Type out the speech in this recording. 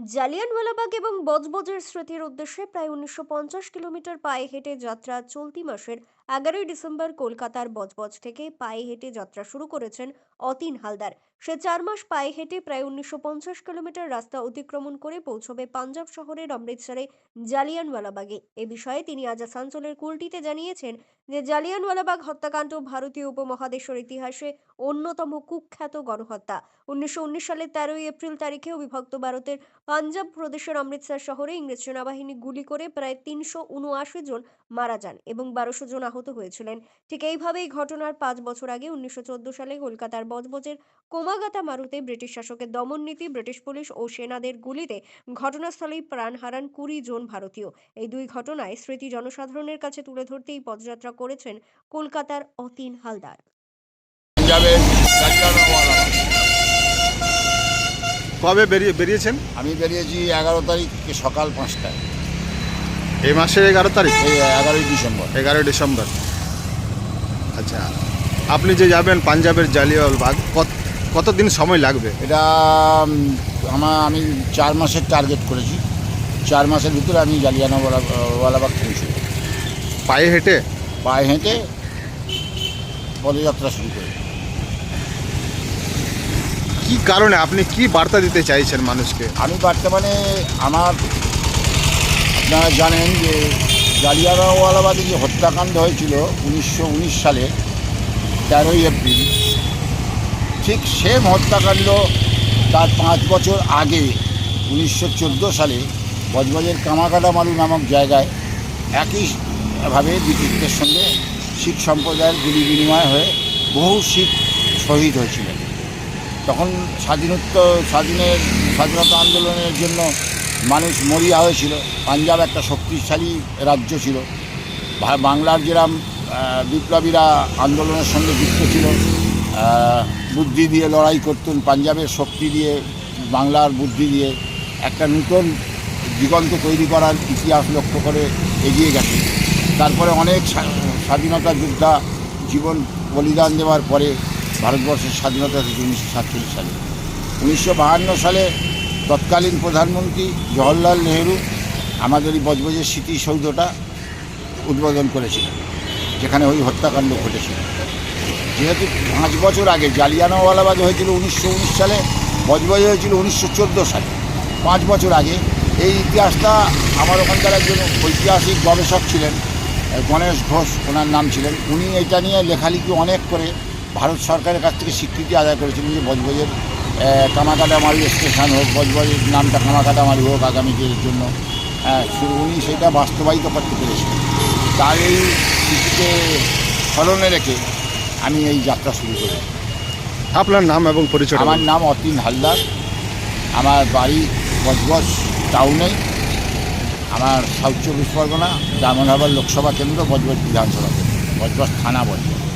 জালিয়ানওয়ালাবাগ এবং বজবজের স্মৃতির উদ্দেশ্যে প্রায় উনিশশো পঞ্চাশ কিলোমিটার পায়ে হেঁটে যাত্রা চলতি মাসের এগারোই ডিসেম্বর কলকাতার বজবজ থেকে পায়ে হেঁটে যাত্রা শুরু করেছেন অতীন হালদার। সে চার মাস পায়ে হেঁটে প্রায় উনিশশো পঞ্চাশ কিলোমিটার রাস্তা অতিক্রমণ করে পৌঁছবে পাঞ্জাব শহরের অমৃতসরে জালিয়ানওয়ালাবাগে। এ বিষয়ে তিনি আজ আসানসোলের কুলটিতে জানিয়েছেন যে জালিয়ানওয়ালাবাগ হত্যাকাণ্ড ভারতীয় উপমহাদেশের ইতিহাসে অন্যতম কুখ্যাত গণহত্যা। উনিশশো উনিশ সালের তেরোই এপ্রিল তারিখে বিভক্ত ভারতের পাঞ্জাব প্রদেশের অমৃতসর শহরে ইংরেজ সেনাবাহিনী গুলি করে প্রায় তিনশো উনআশি জন মারা যান এবং বারোশো জন আহত হয়েছিলেন। ঠিক এইভাবেই ঘটনার পাঁচ বছর আগে উনিশশো চোদ্দ সালে কলকাতার বজবজের কোমাগাতা মারুতে ব্রিটিশ শাসকের দমন নীতি ব্রিটিশ পুলিশ ও সেনাদের গুলিতে ঘটনাস্থলেই প্রাণ হারান কুড়ি জন ভারতীয়। এই দুই ঘটনায় স্মৃতি জনসাধারণের কাছে তুলে ধরতে এই পদযাত্রা করেছেন কলকাতার অতীন হালদার। কবে বেরিয়ে বেরিয়েছেন? আমি বেরিয়েছি এগারো তারিখ সকাল পাঁচটায়। এই মাসের এগারো তারিখ? এই এগারোই ডিসেম্বর। এগারোই ডিসেম্বর। আচ্ছা আপনি যে যাবেন পাঞ্জাবের জালিয়ালবাগ কত দিন সময় লাগবে? এটা আমার আমি চার মাসের টার্গেট করেছি। চার মাসের ভিতরে আমি জালিয়ানওয়ালাবাগ পৌঁছব পায়ে হেঁটে? পায়ে হেঁটে পদযাত্রা শুরু করি। কি কারণে? আপনি কি বার্তা দিতে চাইছেন মানুষকে? আমি বর্তমানে আমার আপনারা জানেন যে জালিয়ানওয়ালাবাগে যে হত্যাকাণ্ড হয়েছিল উনিশশো উনিশ সালে, তেরোই এপ্রিল, ঠিক সেম হত্যাকাণ্ড তার পাঁচ বছর আগে উনিশশো চোদ্দ সালে বজবজের কামাকাটামালু নামক জায়গায় একইভাবে ব্রিটিশদের সঙ্গে শিখ সম্প্রদায়ের গুলি বিনিময় হয়ে বহু শিখ শহীদ হয়েছিলেন। তখন স্বাধীনোত্ত স্বাধীনের, স্বাধীনতা আন্দোলনের জন্য মানুষ মরিয়া হয়েছিল। পাঞ্জাব একটা শক্তিশালী রাজ্য ছিল। বাংলার যেরাম বিপ্লবীরা আন্দোলনের সঙ্গে যুক্ত ছিল বুদ্ধি দিয়ে লড়াই করতেন, পাঞ্জাবের শক্তি দিয়ে, বাংলার বুদ্ধি দিয়ে একটা নূতন দিগন্ত তৈরি করার ইতিহাস লক্ষ্য করে এগিয়ে গেছে। তারপরে অনেক স্বাধীনতা যোদ্ধা জীবন বলিদান দেওয়ার পরে ভারতবর্ষের স্বাধীনতা থেকে উনিশশো সাতচল্লিশ সালে। উনিশশো সালে তৎকালীন প্রধানমন্ত্রী জওহরলাল নেহেরু আমাদের এই বজবজের স্মৃতিসৌধটা উদ্বোধন করেছিলেন, যেখানে ওই হত্যাকাণ্ড ঘটেছিল। যেহেতু পাঁচ বছর আগে জালিয়ানওয়ালাবাগ হয়েছিল উনিশশো উনিশ সালে, বজবজ হয়েছিল উনিশশো চোদ্দ সালে। পাঁচ বছর আগে এই ইতিহাসটা আমার ওখানকার একজন ঐতিহাসিক গবেষক ছিলেন, গণেশ ঘোষ ওনার নাম ছিলেন। উনি এটা নিয়ে লেখালেখি অনেক করে ভারত সরকারের কাছ থেকে স্বীকৃতি আদায় করেছিলেন যে বজবজের কামাকাটামারি স্টেশন হোক বজবজের নামটা কামাকাটামারি হোক আগামী দিনের জন্য। হ্যাঁ শুধু উনি সেটা বাস্তবায়িত করতে পেরেছেন। তার এই স্মৃতিকে স্মরণে রেখে আমি এই যাত্রা শুরু করি। আপনার নাম এবং পরিচয় আমার নাম অতীন হালদার। আমার বাড়ি বজবজ টাউনে। আমার সাউথ চব্বিশ পরগনা দামনহাবার লোকসভা কেন্দ্র বজবজ বিধানসভা কেন্দ্র। বজবজ থানা বজবজ।